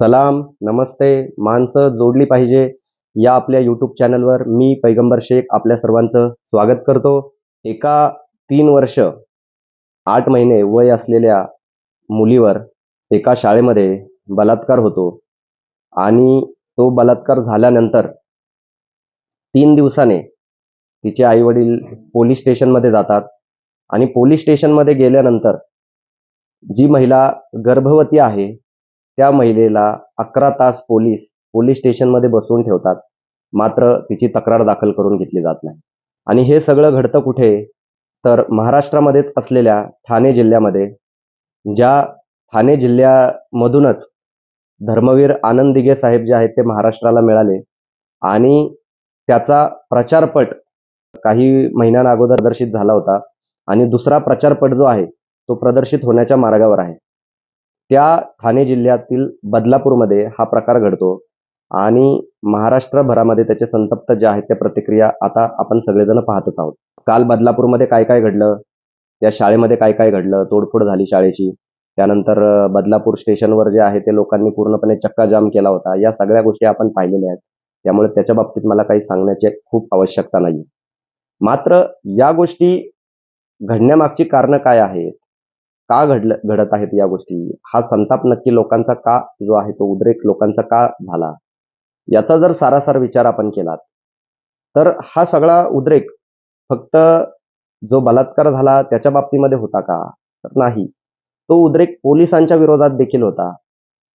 सलाम नमस्ते माणसं जोडली पाहिजे. या आपल्या यूट्यूब चॅनलवर मी पैगंबर शेख आपल्या सर्वांचं स्वागत करतो. एका तीन वर्ष आठ महिने वय असलेल्या मुलीवर एका शाळेमध्ये बलात्कार होतो. आणि तो बलात्कार झाल्यानंतर तीन दिवसाने तिचे आईवडील पोलीस स्टेशनमध्ये जातात. आणि पोलीस स्टेशनमध्ये गेल्यानंतर जी महिला गर्भवती आहे त्या महिलेला अकरा तास पोलीस पोलीस स्टेशनमध्ये बसवून ठेवतात. मात्र तिची तक्रार दाखल करून घेतली जात नाही. आणि हे सगळं घडतं कुठे? तर महाराष्ट्रामध्येच असलेल्या ठाणे जिल्ह्यामध्ये ज्या ठाणे जिल्ह्यामधूनच धर्मवीर आनंद दिघे साहेब जे आहेत ते महाराष्ट्राला मिळाले आणि त्याचा प्रचारपट काही महिन्यां अगोदर प्रदर्शित झाला होता आणि दुसरा प्रचारपट जो आहे तो प्रदर्शित होण्याच्या मार्गावर आहे. त्या ठाणे जिल्ह्यातील बदलापूरमध्ये हा प्रकार घडतो. आणि महाराष्ट्रभरामध्ये त्याचे संतप्त जे आहेत त्या प्रतिक्रिया आता आपण सगळेजण पाहतच आहोत. काल बदलापूरमध्ये काय काय घडलं? त्या शाळेमध्ये काय काय घडलं? तोडफोड झाली शाळेची. त्यानंतर बदलापूर स्टेशनवर जे आहे ते लोकांनी पूर्णपणे चक्काजाम केला होता. या सगळ्या गोष्टी आपण पाहिलेल्या आहेत. त्यामुळे त्याच्या बाबतीत मला काही सांगण्याची खूप आवश्यकता नाही मात्र या गोष्टी घडण्यामागची कारणं काय आहेत? का घडलं घडत आहेत या गोष्टी? हा संताप नक्की लोकांचा का जो आहे तो उद्रेक लोकांचा का झाला? याचा जर सारासार विचार आपण केला तर हा सगळा उद्रेक फक्त जो बलात्कार झाला त्याच्या बाबतीमध्ये होता का? तर नाही. तो उद्रेक पोलिसांच्या विरोधात देखील होता.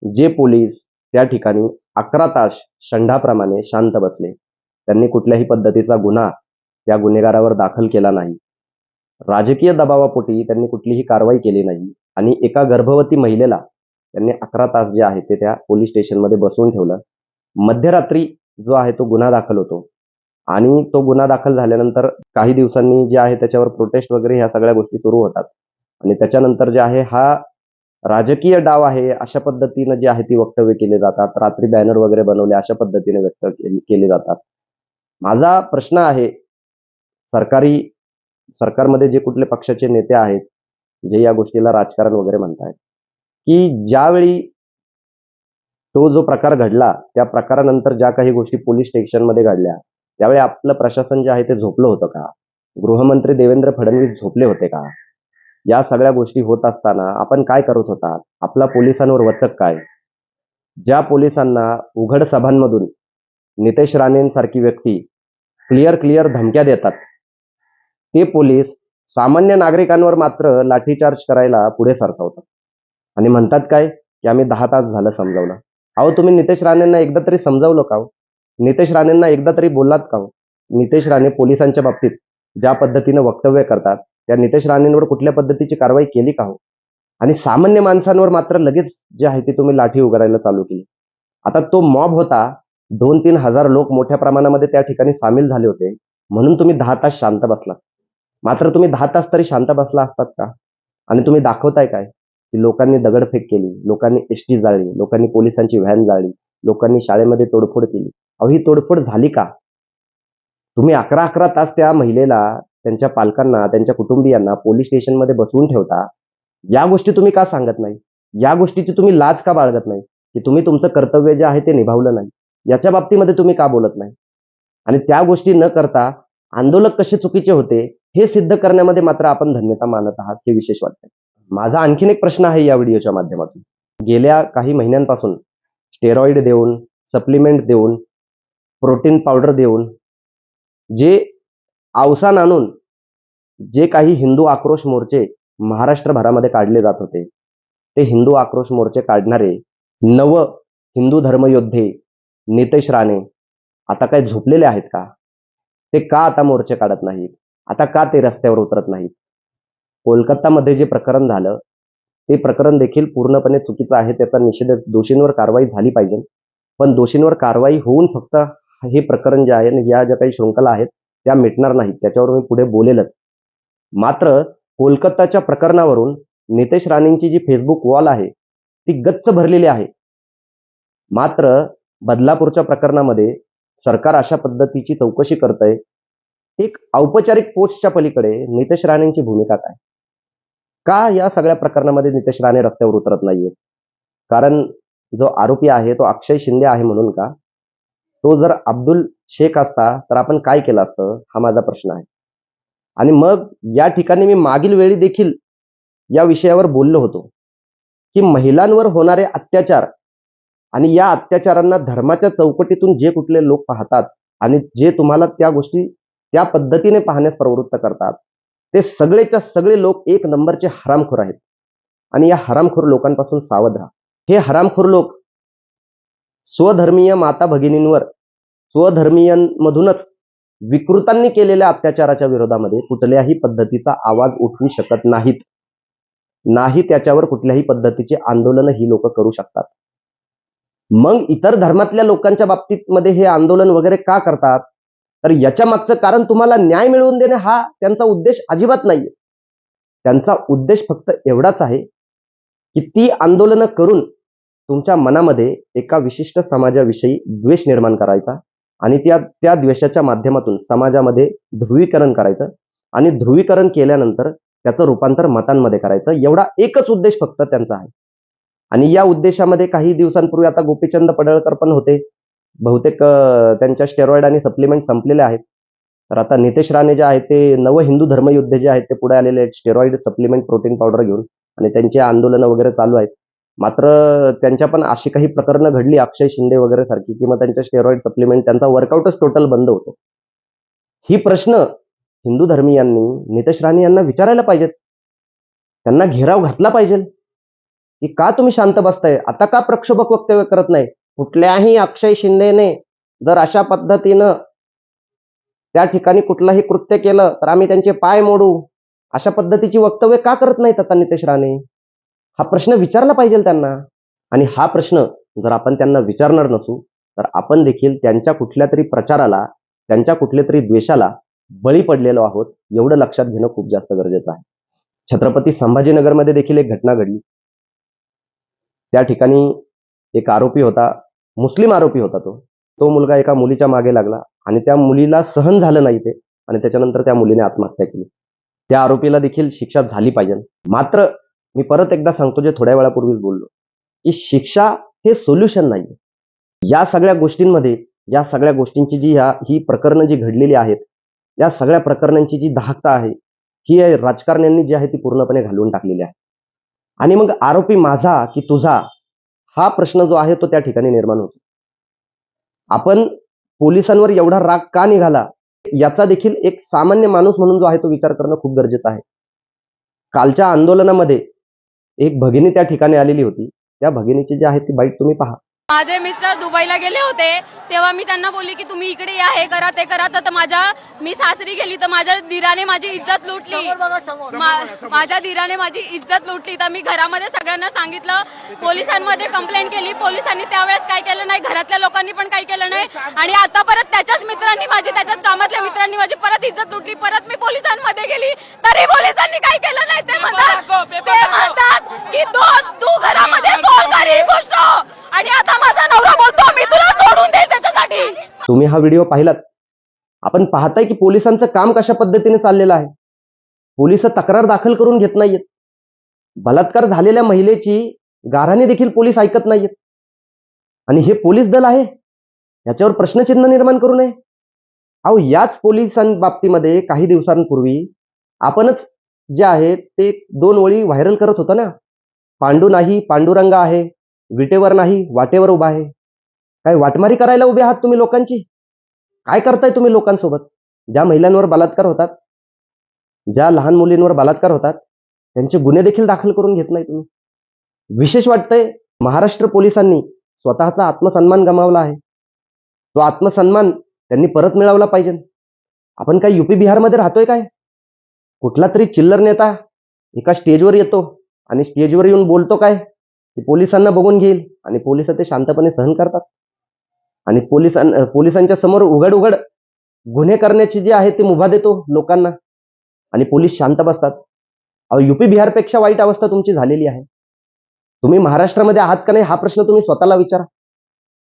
जे पोलीस त्या ठिकाणी अकरा तास षंढाप्रमाणे शांत बसले. त्यांनी कुठल्याही पद्धतीचा गुन्हा त्या गुन्हेगारावर दाखल केला नाही. राजकीय दबावापोटी त्यांनी कुठलीही कारवाई केली नाही आणि एका गर्भवती महिलेला त्यांनी अकरा तास जे आहे ते त्या पोलीस स्टेशनमध्ये बसवून ठेवलं. मध्यरात्री जो आहे तो गुन्हा दाखल होतो आणि तो गुन्हा दाखल झाल्यानंतर काही दिवसांनी जे आहे त्याच्यावर प्रोटेस्ट वगैरे ह्या सगळ्या गोष्टी सुरू होतात. आणि त्याच्यानंतर जे आहे हा राजकीय डाव आहे अशा पद्धतीनं जे आहे ती वक्तव्य केले जातात. रात्री बॅनर वगैरे बनवले अशा पद्धतीने व्यक्त केले जातात. माझा प्रश्न आहे सरकारी सरकारमध्ये जे कुठले पक्षाचे नेते आहेत जे या गोष्टीला राजकारण वगैरे म्हणतायत की ज्यावेळी तो जो प्रकार घडला त्या प्रकारानंतर ज्या काही गोष्टी पोलीस स्टेशनमध्ये घडल्या त्यावेळी आपलं प्रशासन जे आहे ते झोपलं होतं का? गृहमंत्री देवेंद्र फडणवीस झोपले होते का? या सगळ्या गोष्टी होत असताना आपण काय करत होता आपला पोलिसांवर वचक काय? ज्या पोलिसांना उघड सभांमधून नितेश राणेंसारखी व्यक्ती क्लिअर क्लिअर धमक्या देतात ते पोलीस सामान्य नागरिकांवर मात्र लाठीचार्ज करायला पुढे सरसावतात. आणि म्हणतात काय? की आम्ही दहा तास झालं समजावलं अहो तुम्ही नितेश राणेंना एकदा तरी समजावलं का हो? नितेश राणेंना एकदा तरी बोललात का हो? नितेश राणे पोलिसांच्या बाबतीत ज्या पद्धतीनं वक्तव्य करतात त्या नितेश राणेंवर कुठल्या पद्धतीची कारवाई केली का हो? आणि सामान्य माणसांवर मात्र लगेच जे आहे ते तुम्ही लाठी उगारायला चालू केली. आता तो मॉब होता दोन तीन हजार लोक मोठ्या प्रमाणामध्ये त्या ठिकाणी सामील झाले होते म्हणून तुम्ही दहा तास शांत बसलात. मात्र तुम्ही दहा तास तरी शांत बसला असतात का? आणि तुम्ही दाखवताय काय? की लोकांनी दगडफेक केली लोकांनी एसटी जाळली लोकांनी पोलिसांची व्हॅन जाळली लोकांनी शाळेमध्ये तोडफोड केली. अहो ही तोडफोड झाली का? तुम्ही अकरा अकरा तास त्या महिलेला त्यांच्या पालकांना त्यांच्या कुटुंबियांना पोलीस स्टेशनमध्ये बसवून ठेवता? या गोष्टी तुम्ही का सांगत नाही? या गोष्टीची तुम्ही लाज का बाळगत नाही? की तुम्ही तुमचं कर्तव्य जे आहे ते निभावलं नाही? याच्या बाबतीमध्ये तुम्ही का बोलत नाही? आणि त्या गोष्टी न करता आंदोलक कसे चुकीचे होते? हे सिद्ध करण्यामध्ये मात्र आपण धन्यता मानत आहात हे विशेष वाटते माझा आणखीन एक प्रश्न आहे या व्हिडिओच्या माध्यमातून. गेल्या काही महिन्यांपासून स्टेरॉइड देऊन सप्लिमेंट देऊन प्रोटीन पावडर देऊन जे अवसान आणून जे काही हिंदू आक्रोश मोर्चे महाराष्ट्रभरामध्ये काढले जात होते ते हिंदू आक्रोश मोर्चे काढणारे नव हिंदू धर्मयोद्धे नितेश राणे आता काय झोपलेले आहेत का? ते का आता मोर्चे काढत नाहीत? आता का ते रस्त्यावर उतरत नाहीत? कोलकातामध्ये जे प्रकरण झालं ते प्रकरण देखील पूर्णपणे चुकीचं आहे त्याचा निषेध दोषींवर कारवाई झाली पाहिजे. पण दोषींवर कारवाई होऊन फक्त हे प्रकरण जे आहे या ज्या काही शृंखला आहेत त्या मिटणार नाहीत. त्याच्यावर मी पुढे बोलेलच. मात्र कोलकाताच्या प्रकरणावरून नितेश राणेंची जी फेसबुक वॉल आहे ती गच्च भरलेली आहे. मात्र बदलापूरच्या प्रकरणामध्ये सरकार अशा पद्धतीची चौकशी करतंय एक औपचारिक पोस्टच्या पलीकडे नितेश राणेंची भूमिका काय? का या सगळ्या प्रकरणामध्ये नितेश राणे रस्त्यावर उतरत नाहीये कारण जो आरोपी आहे तो अक्षय शिंदे आहे म्हणून का? तो जर अब्दुल शेख असता तर आपण काय केलं असतं? हा माझा प्रश्न आहे. आणि मग या ठिकाणी मी मागील वेळी देखील या विषयावर बोललो होतो की महिलांवर होणारे अत्याचार आणि या अत्याचारांना धर्माच्या चौकटीतून जे कुठले लोक पाहतात आणि जे तुम्हाला त्या गोष्टी त्या पद्धतीने पाहण्यास प्रवृत्त करतात. ते सगळेच्या सगळे लोक एक नंबरचे हरामखोर आहेत. आणि या हरामखोर लोकांपासून सावध राहा. हे हरामखोर लोक स्वधर्मीय माता भगिनींवर स्वधर्मीयांमधूनच विकृतांनी केलेल्या अत्याचाराच्या विरोधामध्ये कुठल्याही पद्धतीचा आवाज उठवू शकत नाहीत. नाही त्याच्यावर कुठल्याही पद्धतीचे आंदोलन ही लोक करू शकतात. मग इतर धर्मातल्या लोकांच्या बाबतीत मध्ये हे आंदोलन वगैरे का करतात? तर याच्या मागचं कारण तुम्हाला न्याय मिळवून देणे हा त्यांचा उद्देश अजिबात नाहीये. त्यांचा उद्देश फक्त एवढाच आहे की ती आंदोलनं करून तुमच्या मनामध्ये एका विशिष्ट समाजाविषयी द्वेष निर्माण करायचा आणि त्या त्या द्वेषाच्या माध्यमातून समाजामध्ये ध्रुवीकरण करायचं आणि ध्रुवीकरण केल्यानंतर त्याचं रूपांतर मतांमध्ये करायचं. एवढा एकच उद्देश फक्त त्यांचा आहे. आणि या उद्देशामध्ये काही दिवसांपूर्वी आता गोपीचंद पडळकर पण होते. बहुतेक त्यांच्या स्टेरॉइड आणि सप्लिमेंट संपलेले आहेत. तर आता नितेश राणे जे आहेत ते नव हिंदू धर्मयुद्ध जे आहेत ते पुढे आलेले आहेत स्टेरॉइड सप्लिमेंट प्रोटीन पावडर घेऊन. आणि त्यांची आंदोलनं वगैरे चालू आहेत. मात्र त्यांच्या पण अशी काही प्रकरणं घडली अक्षय शिंदे वगैरे सारखी किंवा त्यांच्या स्टेरॉइड सप्लिमेंट त्यांचा वर्कआउटच टोटल बंद होतो. ही प्रश्न हिंदू धर्मीयांनी नितेश राणे यांना विचारायला पाहिजेत. त्यांना घेराव घातला पाहिजे की का तुम्ही शांत बसताय? आता का प्रक्षोभक वक्तव्य करत नाही? कुठल्याही अक्षय शिंदेने जर अशा पद्धतीनं त्या ठिकाणी कुठलंही कृत्य केलं तर आम्ही त्यांचे पाय मोडू. अशा पद्धतीची वक्तव्य का करत नाहीत आता नितेश राणे? हा प्रश्न विचारला पाहिजे त्यांना. आणि हा प्रश्न जर आपण त्यांना विचारणार नसू तर आपण देखील त्यांच्या कुठल्या तरी प्रचाराला त्यांच्या कुठल्या तरी द्वेषाला बळी पडलेलो आहोत एवढं लक्षात घेणं खूप जास्त गरजेचं आहे. छत्रपती संभाजीनगरमध्ये देखील एक घटना घडली. त्या ठिकाणी एक आरोपी होता मुस्लिम आरोपी होता तो. तो मुलगा एका मुलीच्या मागे लागला आणि त्या मुलीला सहन झालं नाही ते आणि त्याच्यानंतर त्या मुलीने आत्महत्या केली. त्या आरोपीला देखील शिक्षा झाली पाहिजे. मात्र मी परत एकदा सांगतो जे थोड्या वेळापूर्वीच बोललो की शिक्षा हे सोल्युशन नाही या सगळ्या गोष्टींमध्ये या सगळ्या गोष्टींची जी ह्या ही प्रकरणं जी घडलेली आहेत या सगळ्या प्रकरणांची जी दाहकता आहे ही राजकारण्यांनी जी आहे ती पूर्णपणे घालवून टाकलेली आहे. आणि मग आरोपी माझा की तुझा हा प्रश्न जो आहे तो त्या ठिकाणी निर्माण होतो. आपण पोलिसांवर एवढा राग का निघाला? याचा देखील एक सामान्य माणूस म्हणून जो आहे तो विचार करणं खूप गरजेचं आहे. कालच्या आंदोलनामध्ये एक भगिनी त्या ठिकाणी आलेली होती. त्या भगिनीची जी आहे ती बाईट तुम्ही पहा. माझे मिस्टर दुबईला गेले होते तेव्हा मी त्यांना बोलली की तुम्ही इकडे या हे करा ते करा. तर माझ्या मी सासरी गेली तर माझ्या धीराने माझी इज्जत लुटली. मा- माझ्या धीराने माझी इज्जत लुटली. तर मी घरामध्ये सगळ्यांना सांगितलं. पोलिसांमध्ये कंप्लेंट केली. पोलिसांनी त्यावेळेस काय केलं नाही? घरातल्या लोकांनी पण काय केलं नाही? आणि आता परत त्याच्याच मित्रांनी माझी त्याच्याच कामातल्या मित्रांनी माझी परत इज्जत लुटली. परत मी पोलिसांमध्ये गेली. तरी पोलिसांनी काय केलं नाही? ते म्हणतात ते म्हणतात की तो तू घरामध्ये बोल आणि आता माझा नवरा बोलतो मी तुला सोडून दे त्याच्यासाठी. तुम्ही हा व्हिडिओ पाहिलात? आपण पाहताय की पोलिसांचं काम कशा पद्धतीने चाललेलं आहे? पोलीस तक्रार दाखल करून घेत नाहीयेत. बलात्कार झालेल्या महिलेची गाराने देखील पोलीस ऐकत नाहीयेत. आणि हे पोलीस दल आहे? याच्यावर प्रश्नचिन्ह निर्माण करू नये? अहो याच पोलिसांबाबतीमध्ये काही दिवसांपूर्वी आपणच जे आहे ते दोन ओळी व्हायरल करत होतो ना? पांडू नाही पांडुरंग आहे. विटेवर नाही वाटेवर उभा आहे. काय वाटमारी करायला उभे आहात तुम्ही लोकांची? काय करताय तुम्ही लोकांसोबत? ज्या महिलांवर बलात्कार होतात ज्या लहान मुलींवर बलात्कार होतात त्यांचे गुन्हे देखील दाखल करून घेत नाही तुम्ही. विशेष वाटतंय महाराष्ट्र पोलिसांनी स्वतःचा आत्मसन्मान गमावला आहे. तो आत्मसन्मान त्यांनी परत मिळवला पाहिजे. आपण काय युपी बिहारमध्ये राहतोय काय? कुठला तरी चिल्लर नेता एका स्टेजवर येतो आणि स्टेजवर येऊन बोलतो काय? की पोलिसांना बघून घेईल आणि पोलीस ते शांतपणे सहन करतात. आणि पोलिसां पोलिसांच्या समोर उघड उघड गुन्हे करण्याची जी आहे ती मुभा देतो लोकांना. आणि पोलीस शांत बसतात. अहो युपी बिहारपेक्षा वाईट अवस्था तुमची झालेली आहे. तुम्ही महाराष्ट्रामध्ये आहात का नाही हा प्रश्न तुम्ही स्वतःला विचारा.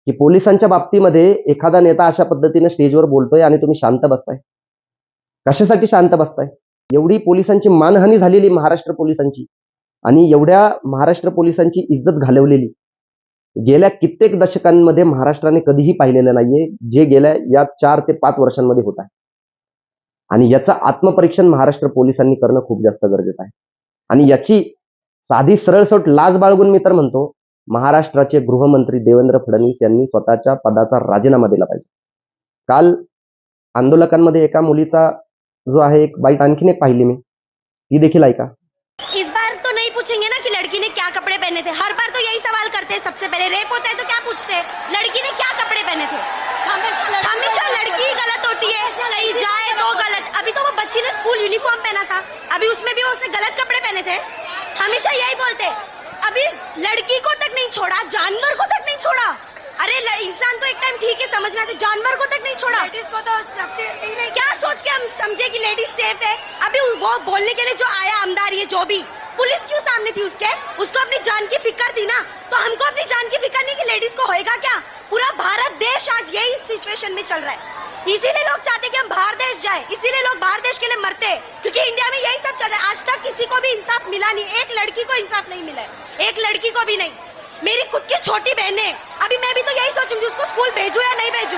की पोलिसांच्या बाबतीमध्ये एखादा नेता अशा पद्धतीने स्टेजवर बोलतोय आणि तुम्ही शांत बसताय. कशासाठी शांत बसताय? एवढी पोलिसांची मानहानी झालेली महाराष्ट्र पोलिसांची. आणि एवढ्या महाराष्ट्र पोलिसांची इज्जत घालवलेली. गेल्या कित्येक दशकांमध्ये महाराष्ट्राने कधीही पाहिलेलं नाहीये जे गेल्या या चार ते पाच वर्षांमध्ये होत आहे. आणि याचं आत्मपरीक्षण महाराष्ट्र पोलिसांनी करणं खूप जास्त गरजेचं आहे. आणि याची साधी सरळसोट लाज बाळगून मी तर म्हणतो महाराष्ट्राचे गृहमंत्री देवेंद्र फडणवीस यांनी स्वतःच्या पदाचा राजीनामा दिला पाहिजे. काल आंदोलकांमध्ये एका मुलीचा जो आहे एक बाईट आणखीन एक पाहिली मी. ती देखील ऐका. थे हर बार तो यही सवाल करते हैं सबसे पहले रेप होता है तो क्या पूछते हैं? लड़की ने क्या कपड़े पहने थे? हमेशा लड़की गलत होती है। कहीं जाए तो गलत। अभी तो वो बच्ची ने स्कूल यूनिफॉर्म पहना था। अभी उसमें भी उसने गलत कपड़े पहने थे। हमेशा यही बोलते अभी लड़की को तक नहीं छोड़ा जानवर को तक नहीं छोड़ा। अरे इंसान तो एक टाइम ठीक है समझ में आते जानवर को तक नहीं छोड़ा। लेडीज़ को तो क्या सोच के हम समझे कि लेडीज़ सेफ़ है? अभी वो बोलने के लिए जो आया आमदार ये जो भी पुलिस क्यों सामने थी उसके? उसको अपनी जान की फ़िक्र थी ना? तो हमको अपनी जान की फ़िक्र नहीं कि लेडीज़ को होएगा क्या? पूरा भारत देश आज यही सिचुएशन में चल रहा है। इसीलिए लोग चाहते कि हम बाहर देश जाए। इसीलिए लोग बाहर देश के लिए मरते क्योंकि इंडिया में यही सब चल रहा है। आज तक किसी को भी इंसाफ मिला नहीं। एक लड़की को इंसाफ नहीं मिला है। एक लड़की को भी नहीं। मेरी खुद की छोटी बहन है। अभी मैं भी तो यही सोचूँगी, उसको स्कूल भेजू या नहीं भेजू?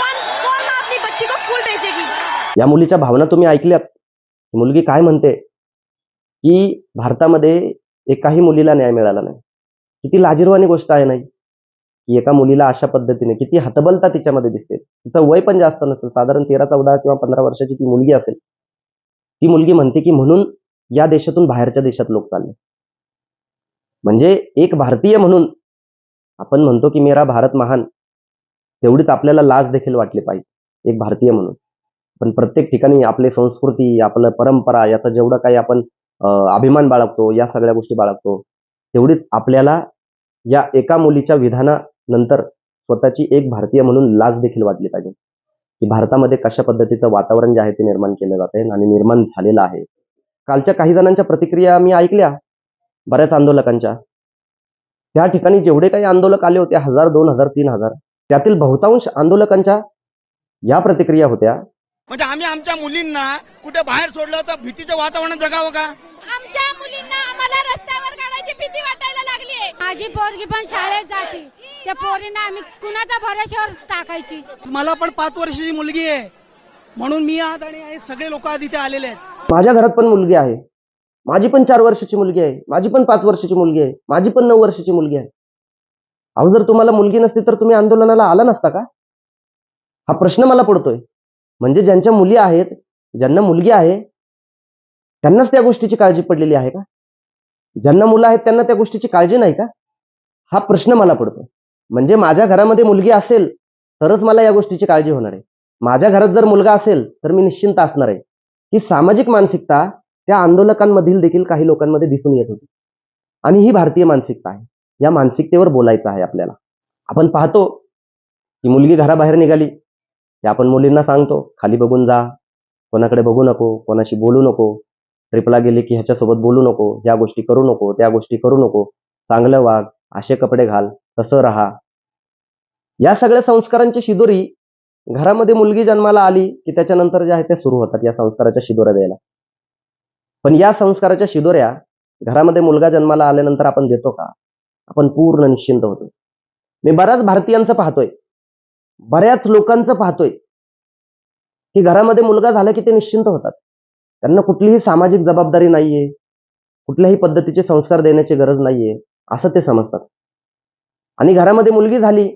कौन कौन अपनी बच्ची को स्कूल भेजेगी? या मुलीच्या भावना तुम्ही ऐकल्यात? मुलगी काय म्हणते? की भारतामध्ये एकाही मुलीला न्याय मिळाला नाही. किती लाजिरवाणी गोष्ट आहे नाही की एका मुलीला अशा पद्धतीने किती हतबलता तिच्यामध्ये दिसते. तिचं वय पण जास्त नसेल साधारण तेरा चौदा किंवा पंधरा वर्षाची ती मुलगी असेल. ती मुलगी म्हणते की म्हणून या देशातून बाहेरच्या देशात लोक चालले. म्हणजे एक भारतीय म्हणून आपण म्हणतो की मेरा भारत महान तेवढीच आपल्याला लाज देखील वाटली पाहिजे एक भारतीय म्हणून. पण प्रत्येक ठिकाणी आपली संस्कृती आपलं परंपरा याचा जेवढं काही आपण अभिमान बाळगतो या सगळ्या गोष्टी बाळगतो. तेवढीच आपल्याला या एका मुलीच्या विधानानंतर स्वतःची एक भारतीय म्हणून लाज देखील वाटली पाहिजे. की भारतामध्ये कशा पद्धतीचं वातावरण जे आहे ते निर्माण केलं जाते आणि निर्माण झालेलं आहे. कालच्या काही जणांच्या प्रतिक्रिया मी ऐकल्या बऱ्याच आंदोलकांच्या. त्या ठिकाणी जेवढे काही आंदोलक आले होते हजार दोन हजार तीन हजार त्यातील बहुतांश आंदोलकांच्या या प्रतिक्रिया होत्या. म्हणजे आम्ही आमच्या मुलींना कुठे बाहेर सोडलं तर भीतीचं वातावरण जगावं का? आमच्या मुलींना आम्हाला रस्त्यावर काढायची भीती वाटायला लागली आहे. माझी पोरगी पण शाळेत जाते. त्या पोरींना आम्ही कुणाच्या भरोश्यावर टाकायची? मला पण पाच वर्षाची मुलगी आहे. म्हणून मी आज आणि हे सगळे लोक आज इथे आलेले आहेत. माझ्या घरात पण मुलगी आहे. माझी पण चार वर्षाची मुलगी आहे. माझी पण पाच वर्षाची मुलगी आहे. माझी पण नऊ वर्षाची मुलगी आहे. अहो जर तुम्हाला मुलगी नसती तर तुम्ही आंदोलनाला आला नसता का? हा प्रश्न मला पडतोय. म्हणजे ज्यांच्या मुली आहेत ज्यांना मुलगी आहे त्यांनाच त्या गोष्टीची काळजी पडलेली आहे का? ज्यांना मुलं आहेत त्यांना त्या गोष्टीची काळजी नाही का? हा प्रश्न मला पडतो. म्हणजे माझ्या घरामध्ये मुलगी असेल तरच मला या गोष्टीची काळजी होणार आहे. माझ्या घरात जर मुलगा असेल तर मी निश्चिंत असणार आहे. ही सामाजिक मानसिकता त्या आंदोलकांमधील देखील काही लोकांमध्ये दिसून येत होती. आणि ही भारतीय मानसिकता आहे. या मानसिकतेवर बोलायचं आहे आपल्याला. आपण पाहतो की मुलगी घराबाहेर निघाली. की आपण मुलींना सांगतो खाली बघून जा. कोणाकडे बघू नको. कोणाशी बोलू नको. ट्रिपला गेली की ह्याच्यासोबत बोलू नको या गोष्टी करू नको त्या गोष्टी करू नको. चांगलं वाघ असे कपडे घाल तसं राहा. या सगळ्या संस्कारांची शिदोरी घरामध्ये मुलगी जन्माला आली की त्याच्यानंतर जे आहे ते सुरू होतात या संस्काराच्या शिदोऱ्या द्यायला. पण या संस्काराच्या शिदोऱ्या घरामध्ये मुलगा जन्माला आल्यानंतर आपण देतो का? आपण पूर्ण निश्चिंत होतो. मी बऱ्याच भारतीयांचं पाहतोय बऱ्याच लोकांचं पाहतोय की घरामध्ये मुलगा झाला की ते निश्चिंत होतात. त्यांना कुठलीही सामाजिक जबाबदारी नाहीये. कुठल्याही पद्धतीचे संस्कार देण्याची गरज नाहीये. असं ते समजतात. आणि घरामध्ये मुलगी झाली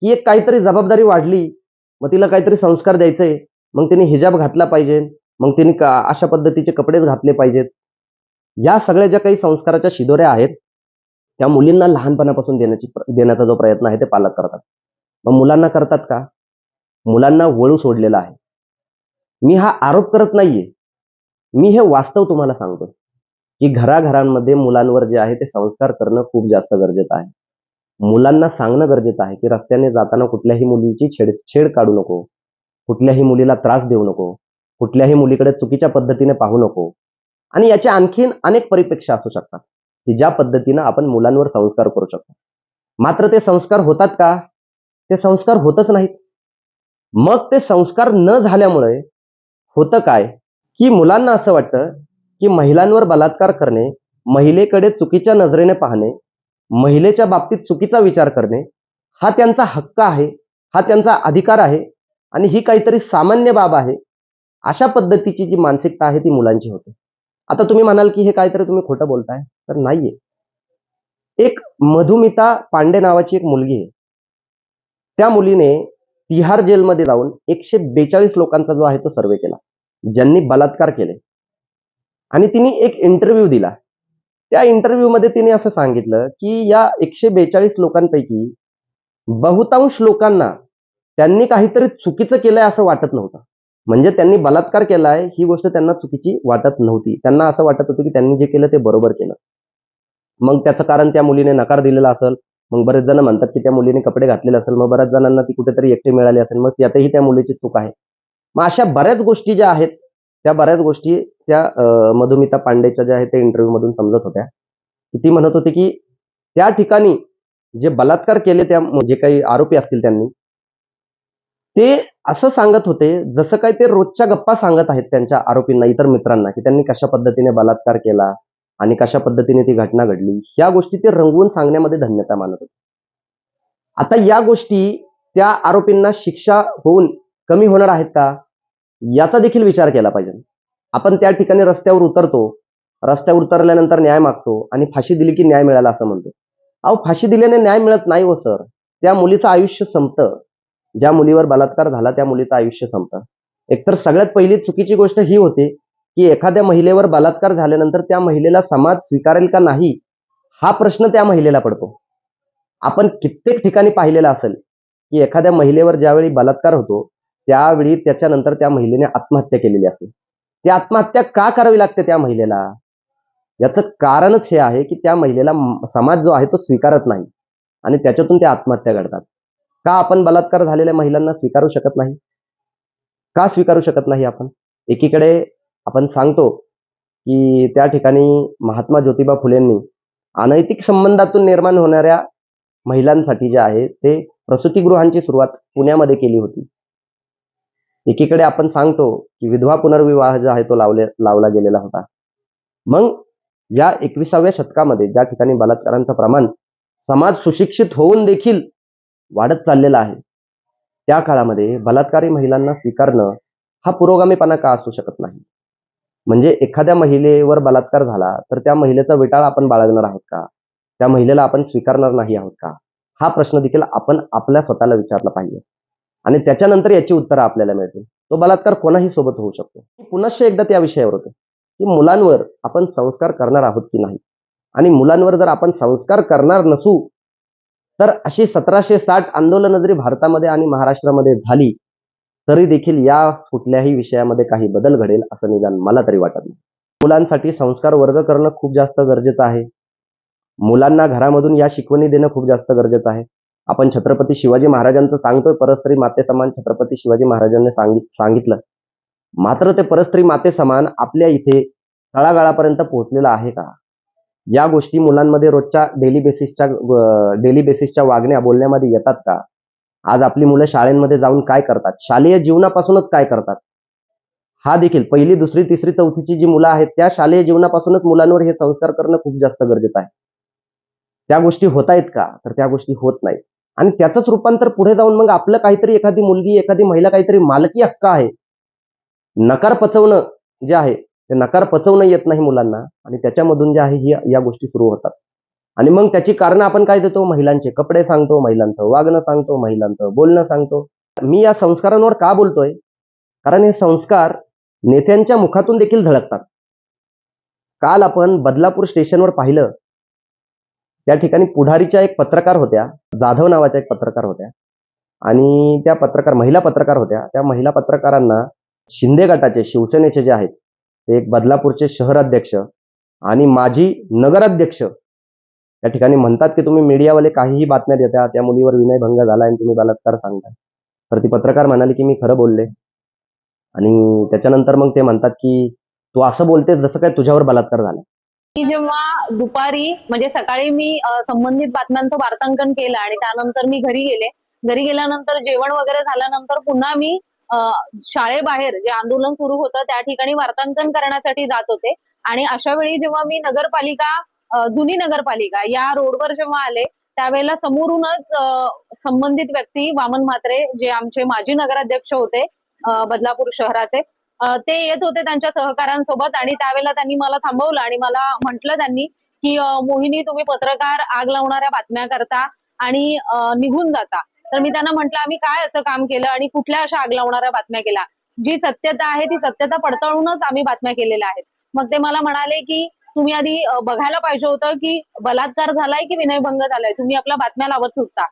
की एक काहीतरी जबाबदारी वाढली मग तिला काहीतरी संस्कार द्यायचे मग तिने हिजाब घातला पाहिजे मग तिने का- अशा पद्धतीचे कपडेच घातले पाहिजेत. या सगळ्या ज्या काही संस्काराच्या शिदोऱ्या आहेत त्या मुलींना लहानपणापासून देण्याची देण्याचा जो प्रयत्न आहे ते पालक करतात. मग मुलांना करतात का? मुलांना वळू सोडलेला आहे. मी हा आरोप करत नाहीये. मी हे वास्तव तुम्हाला सांगतो की घराघरांमध्ये मुलांवर जे आहे ते संस्कार करणं खूप जास्त गरजेचं आहे. मुलांना सांगणं गरजेचं आहे की रस्त्याने जाताना कुठल्याही मुलीची छेड छेड काढू नको कुठल्याही मुलीला त्रास देऊ नको कुठल्याही मुलीकडे चुकीच्या पद्धतीने पाहू नको. आणि याचे आणखीन अनेक परिप्रेक्ष्य असू शकतात की ज्या पद्धतीनं आपण मुलांवर संस्कार करू शकतो. मात्र ते संस्कार होतात का? ते संस्कार होतच नाहीत. मग ते संस्कार न झाल्यामुळे होतं काय? की मुलांना असं वाटतं की महिलांवर बलात्कार करणे महिलेकडे चुकीच्या नजरेने पाहणे महिलेच्या बाबतीत चुकीचा विचार करणे हा त्यांचा हक्क आहे हा त्यांचा अधिकार आहे आणि ही काहीतरी सामान्य बाब आहे अशा पद्धतीची जी मानसिकता आहे ती मुलांची होते. आता तुम्ही म्हणाल की हे काहीतरी तुम्ही खोटं बोलताय तर नाहीये. एक मधुमिता पांडे नावाची एक मुलगी आहे. त्या मुलीने तिहार जेलमध्ये जाऊन एकशे बेचाळीस लोकांचा जो आहे तो सर्वे केला. ज्यांनी बलात्कार केले. आणि तिने एक इंटरव्ह्यू दिला. त्या इंटरव्ह्यूमध्ये तिने असं सांगितलं की या एकशे बेचाळीस लोकांपैकी बहुतांश लोकांना त्यांनी काहीतरी चुकीचं केलंय असं वाटत नव्हतं. म्हणजे त्यांनी बलात्कार केलाय ही गोष्ट त्यांना चुकीची वाटत नव्हती. त्यांना असं वाटत होतं की त्यांनी जे केलं ते बरोबर केलं. मग त्याचं कारण त्या मुलीने नकार दिलेला असेल मग बरेच जण म्हणतात की त्या मुलीने कपडे घातलेले असेल मग बऱ्याच जणांना ती कुठेतरी एकटी मिळाली असेल मग त्यातही त्या मुलीची चूक आहे. मग अशा बऱ्याच गोष्टी ज्या आहेत त्या बऱ्याच गोष्टी त्या मधुमिता पांडेच्या ज्या आहेत त्या इंटरव्ह्यू मधून समजत होत्या. की ती म्हणत होती की त्या ठिकाणी जे बलात्कार केले त्या जे काही आरोपी असतील त्यांनी ते असं सांगत होते जसं काय ते रोजच्या गप्पा सांगत आहेत त्यांच्या आरोपींना इतर मित्रांना की त्यांनी कशा पद्धतीने बलात्कार केला आणि कशा पद्धतीने ती घटना घडली ह्या गोष्टी ते रंगवून सांगण्यामध्ये धन्यता मानत होते. आता या गोष्टी त्या आरोपींना शिक्षा होऊन कमी होणार आहेत का? याचा देखील विचार केला पाहिजे. आपण त्या ठिकाणी रस्त्यावर उतरतो. रस्त्यावर उतरल्यानंतर न्याय मागतो आणि फाशी दिली की न्याय मिळाला असं म्हणतो. अहो फाशी दिल्याने न्याय मिळत नाही हो सर. त्या मुलीचं आयुष्य संपतं. ज्या मुलीवर बलात्कार झाला त्या मुलीचं आयुष्य संपतं. एकतर सगळ्यात पहिली चुकीची गोष्ट ही होते की एखाद्या महिलेवर बलात्कार झाल्यानंतर त्या महिलेला समाज स्वीकारेल का नाही हा प्रश्न त्या महिलेला पडतो. आपण कित्येक ठिकाणी पाहिलेला असेल की एखाद्या महिलेवर ज्यावेळी बलात्कार होतो त्यावेळी त्याच्यानंतर त्या महिलेने आत्महत्या केलेली असते. ती आत्महत्या का करावी लागते त्या महिलेला? याचं कारणच हे आहे की त्या महिलेला समाज जो आहे तो स्वीकारत नाही आणि त्याच्यातून त्या आत्महत्या घडतात. का आपण बलात्कार झालेल्या महिलांना स्वीकारू शकत नाही? का स्वीकारू शकत नाही आपण? एकीकडे आपण सांगतो की त्या ठिकाणी महात्मा ज्योतिबा फुलेंनी अनैतिक संबंधातून निर्माण होणाऱ्या महिलांसाठी जे आहे ते प्रसूतिगृहांची सुरुवात पुण्यामध्ये केली होती. एकीकडे आपण सांगतो की विधवा पुनर्विवाह जो आहे तो लावले लावला गेलेला होता. मग या एकविसाव्या शतकामध्ये ज्या ठिकाणी बलात्कारांचं प्रमाण समाज सुशिक्षित होऊन देखील वाढत चाललेला आहे त्या काळामध्ये बलात्कारी महिलांना स्वीकारणं हा पुरोगामीपणा का असू शकत नाही? म्हणजे एखाद्या महिलेवर बलात्कार झाला तर त्या महिलेचा विटाळ आपण बाळगणार आहोत का? त्या महिलेला आपण स्वीकारणार नाही आहोत का? हा प्रश्न देखील आपण आपल्या स्वतःला विचारला पाहिजे. आणि त्याच्यानंतर याची उत्तरं आपल्याला मिळतील. तो बलात्कार कोणाही सोबत होऊ शकतो. पुनश्च एकदा त्या विषयावर होतं. की मुलांवर आपण संस्कार करणार आहोत की नाही? आणि मुलांवर जर आपण संस्कार करणार नसू तर अशी सतराशे साठ आंदोलनं जरी भारतामध्ये आणि महाराष्ट्रामध्ये झाली तरी देखील या कुठल्याही विषयामध्ये काही बदल घडेल असं निदान मला तरी वाटत नाही. मुलांसाठी संस्कार वर्ग करणं खूप जास्त गरजेचं आहे. मुलांना घरामधून या शिकवणी देणं खूप जास्त गरजेचं आहे. आपण छत्रपती शिवाजी महाराजांचं सांगतोय परस्त्री माते समान छत्रपती शिवाजी महाराजांनी सांगित सांगितलं. मात्र ते परस्त्री माते समान आपल्या इथे तळागाळापर्यंत पोहोचलेलं आहे का? या गोष्टी मुलांमध्ये रोजच्या डेली बेसिसच्या डेली बेसिसच्या वागण्या बोलण्यामध्ये येतात का? आज आपली मुलं शाळेमध्ये जाऊन काय करतात? शालेय जीवनापासूनच काय करतात? हा देखील पहिली दुसरी तिसरी चौथीची जी मुलं आहेत त्या शालेय जीवनापासूनच मुलांवर हे संस्कार करणं खूप जास्त गरजेचं आहे. त्या गोष्टी होत आहेत का? तर त्या गोष्टी होत नाहीत. आणि त्याचंच रूपांतर पुढे जाऊन मग आपलं काहीतरी एखादी मुलगी एखादी महिला काहीतरी मालकी हक्क आहे. नकार पचवणं जे आहे ते नकार पचवणं येत नाही मुलांना आणि त्याच्यामधून जे आहे ही या गोष्टी सुरू होतात. आणि मग त्याची कारण आपण काय देतो? महिलांचे कपडे सांगतो महिलांचं वागणं सांगतो महिलांचं बोलणं सांगतो. मी या संस्कारांवर का बोलतोय? कारण हे संस्कार नेत्यांच्या मुखातून देखील धडकतात काल आपण बदलापूर स्टेशनवर पाहिलं त्या ठिकाणी पुढारीच्या एक पत्रकार होत्या जाधव नावाच्या एक पत्रकार होत्या. आणि त्या पत्रकार महिला पत्रकार होत्या. त्या महिला पत्रकारांना शिंदे गटाचे शिवसेनेचे जे आहेत ते एक बदलापूरचे शहर अध्यक्ष आणि माजी नगराध्यक्ष त्या ठिकाणी म्हणतात की तुम्ही मीडियावाले काहीही बातम्या देता त्या मुलीवर विनयभंग झाला आणि तुम्ही बलात्कार सांगताय. तर ती पत्रकार म्हणाली की मी खरं बोलले. आणि त्याच्यानंतर मग ते म्हणतात की तू असं बोलतेस जसं काय तुझ्यावर बलात्कार झाला. की जेव्हा दुपारी म्हणजे सकाळी मी संबंधित बातम्यांचं वार्तांकन केलं आणि त्यानंतर मी घरी गेले. घरी गेल्यानंतर जेवण वगैरे झाल्यानंतर पुन्हा मी शाळेबाहेर जे आंदोलन सुरू होतं त्या ठिकाणी वार्तांकन करण्यासाठी जात होते. आणि अशा वेळी जेव्हा मी नगरपालिका जुनी नगरपालिका या रोडवर जेव्हा आले त्यावेळेला समोरूनच संबंधित व्यक्ती वामन म्हात्रे जे आमचे माजी नगराध्यक्ष होते बदलापूर शहराचे ते येत होते त्यांच्या सहकाऱ्यांसोबत आणि त्यावेळेला त्यांनी मला थांबवलं आणि मला म्हटलं त्यांनी की मोहिनी तुम्ही पत्रकार आग लावणाऱ्या बातम्या करता आणि निघून जाता. तर मी त्यांना म्हटलं आम्ही काय असं काम केलं आणि कुठल्या अशा आग लावणाऱ्या बातम्या केल्या? जी सत्यता आहे ती सत्यता पडताळूनच आम्ही बातम्या केलेल्या आहेत. मग ते मला म्हणाले की तुम्ही आधी बघायला पाहिजे होतं की बलात्कार झालाय की विनयभंग झालाय? तुम्ही आपल्या बातम्या लावत सुटता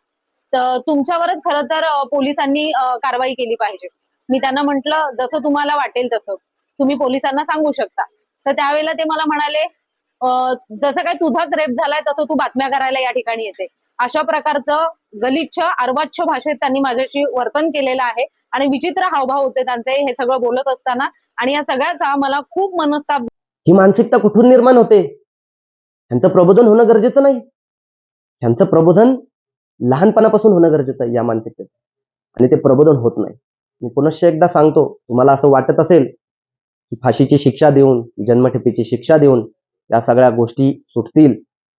तर तुमच्यावरच खरं तर पोलिसांनी कारवाई केली पाहिजे. मी त्यांना म्हंटल जसं तुम्हाला वाटेल तसं. तुम्ही पोलिसांना सांगू शकता. तर त्यावेळेला ते मला म्हणाले जसं काय तुझाच रेप झालाय तसं तू बातम्या करायला या ठिकाणी येते. अशा प्रकारचं गलिच्छ अर्वाच्छ भाषेत त्यांनी माझ्याशी वर्तन केलेलं आहे आणि विचित्र हावभाव होते त्यांचे हे सगळं बोलत असताना. आणि या सगळ्याचा मला खूप मनस्ताप ही मानसिकता कुठून निर्माण होते? ह्यांचं प्रबोधन होणं गरजेचं नाही. ह्यांचं प्रबोधन लहानपणापासून होणं गरजेचं आहे या मानसिकतेत आणि ते प्रबोधन होत नाही. मी पुनश्च एकदा सांगतो तुम्हाला असं वाटत असेल की फाशीची शिक्षा देऊन जन्मठेपीची शिक्षा देऊन या सगळ्या गोष्टी सुटतील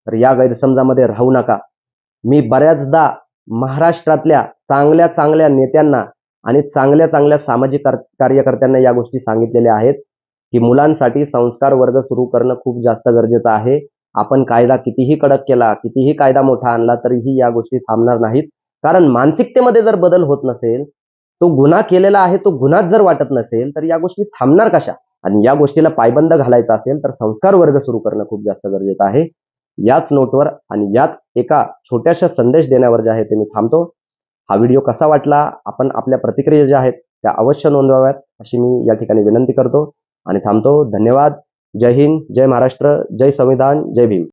तर या गैरसमजामध्ये राहू नका. मी बऱ्याचदा महाराष्ट्रातल्या चांगल्या चांगल्या नेत्यांना आणि चांगल्या चांगल्या सामाजिक कार्यकर्त्यांना या गोष्टी सांगितलेल्या आहेत की मुलांसाठी संस्कार वर्ग सुरू करणं खूप जास्त गरजेचं आहे. आपण कायदा कितीही कडक केला कितीही कायदा मोठा आणला तरीही या गोष्टी थांबणार नाहीत. कारण मानसिकतेमध्ये जर बदल होत नसेल तो गुन्हा केलेला आहे तो गुन्हाच जर वाटत नसेल तर या गोष्टी थांबणार कशा? आणि या गोष्टीला पायबंद घालायचा असेल तर संस्कार वर्ग सुरू करणं खूप जास्त गरजेचं आहे. याच नोटवर आणि याच एका छोट्याशा संदेश देण्यावर जे आहे ते मी थांबतो. हा व्हिडिओ कसा वाटला? आपण आपल्या प्रतिक्रिया ज्या आहेत त्या अवश्य नोंदवाव्यात अशी मी या ठिकाणी विनंती करतो. आणि थांबतो. धन्यवाद. जय हिंद. जय महाराष्ट्र. जय संविधान. जय भीम.